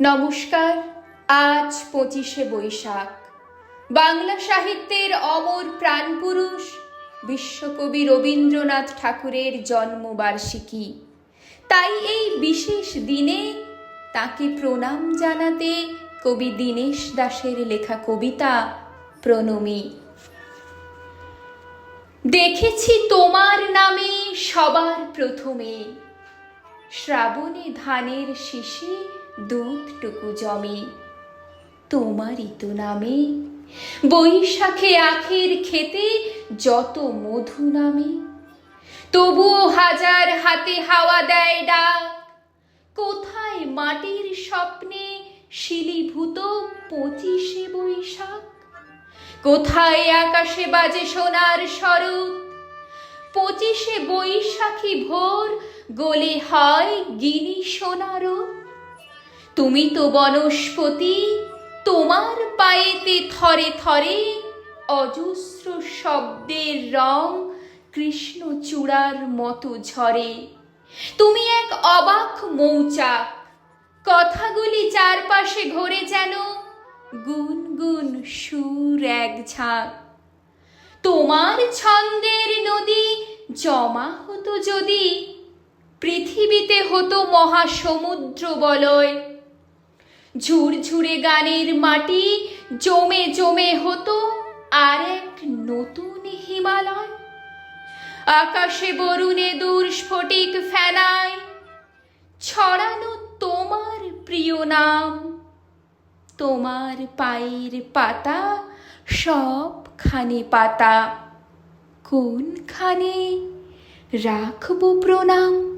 নমস্কার, আজ পঁচিশে বৈশাখ। বাংলা সাহিত্যের অমর প্রাণপুরুষ বিশ্বকবি রবীন্দ্রনাথ ঠাকুরের জন্মবার্ষিকী। তাই এই বিশেষ দিনে তাকে প্রণাম জানাতে কবি দীনেশ দাসের লেখা কবিতা প্রণমী। দেখেছি তোমার নামে সবার প্রথমে, শ্রাবণে ধানের শিশি দুধটুকু জমে। তোমারই তো নামে। বৈশাখে আখের খেতে যত মধু নামে। তবুও হাজার হাতে হাওয়া দেয় ডাক। কোথায় মাটির স্বপ্নে শিলীভূত পঁচিশে বৈশাখ? কোথায় আকাশে বাজে সোনার শরৎ? পঁচিশে বৈশাখী ভোর গোলে হয় গিনি সোনারও তুমি তো বনস্পতি, তোমার পায়েতে থরে থরে অজস্র শব্দের রং কৃষ্ণ চূড়ার মতো ঝরে। তুমি এক অবাক মৌচাক কথাগুলি চারপাশে ঘোরে যেন গুনগুন সুর এক ঝাঁক। তোমার ছন্দের নদী জমা হতো যদি, পৃথিবীতে হতো মহাসমুদ্র বলয়। ঝুরঝুরে গানের মাটি জমে জমে হতো আর এক নতুন হিমালয়। আকাশে বরুণে দূর স্ফটিক ফেনায় ছড়ানো তোমার প্রিয় নাম। তোমার পায়ের পাতা সবখানে পাতা। কোনখানে রাখব প্রণাম?